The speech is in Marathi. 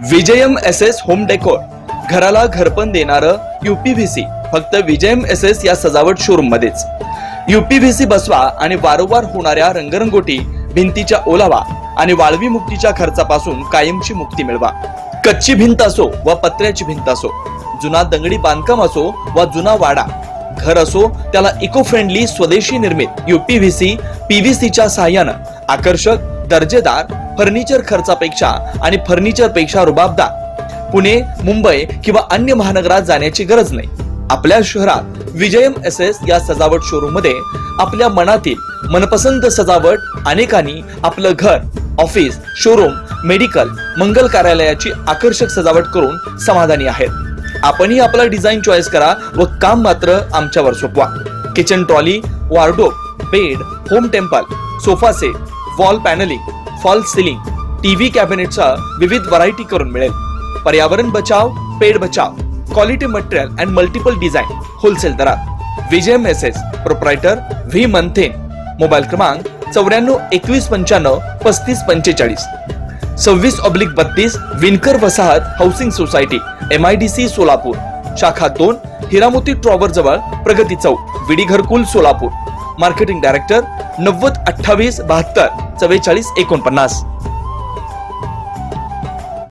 Vijayam S S home decor. घराला घरपण देणारं युपीव्हीसी फक्त विजयम एस एस या सजावट शोरूम मध्येच युपीव्हीसी बसवा आणि वारंवार होणाऱ्या रंगरंगोटी भिंतीच्या ओलावा आणि वाळवी मुक्तीच्या खर्चापासून कायमची मुक्ती मिळवा. कच्ची भिंत असो व पत्र्याची भिंत असो जुना दंगडी बांधकाम असो वा जुना वाडा घर असो त्याला इको फ्रेंडली स्वदेशी निर्मित युपीव्हीसी पीव्हीसीच्या सहाय्यानं आकर्षक दर्जेदार फर्निचर खर्चापेक्षा आणि फर्निचरपेक्षा रुबाबदार. पुणे मुंबई किंवा अन्य महानगरात जाण्याची गरज नाही. आपल्या शहरात विजयम एस एस या सजावट शोरूममध्ये आपल्या मनातील मनपसंत सजावट अनेकांनी आपलं घर ऑफिस शोरूम मेडिकल मंगल कार्यालयाची आकर्षक सजावट करून समाधानी आहेत. आपणही आपला डिझाईन चॉईस करा व काम मात्र आमच्यावर सोपवा. Kitchen trolley wardrobe bed home temple sofa set wall panelling false ceiling TV कॅबिनेटचा विविध व्हरायटी करून मिळेल. पर्यावरण बचाव पेड बचाव quality material and multiple design wholesale दरात. विजय मेसेज प्रोप्रायटर व्ही मंथेन मोबाईल क्रमांक चौऱ्याण्णव एकवीस पंच्याण्णव पस्तीस पंचेचाळीस. सव्वीस ऑब्लिक बत्तीस विनकर वसाहत housing society M I D C Solapur. शाखा दोन हिरामोती ट्रॉवर जवळ प्रगती चौक विडी घरकुल सोलापूर. मार्केटिंग डायरेक्टर नव्वद अठ्ठावीस बहात्तर चव्वेचाळीस एकोणपन्नास.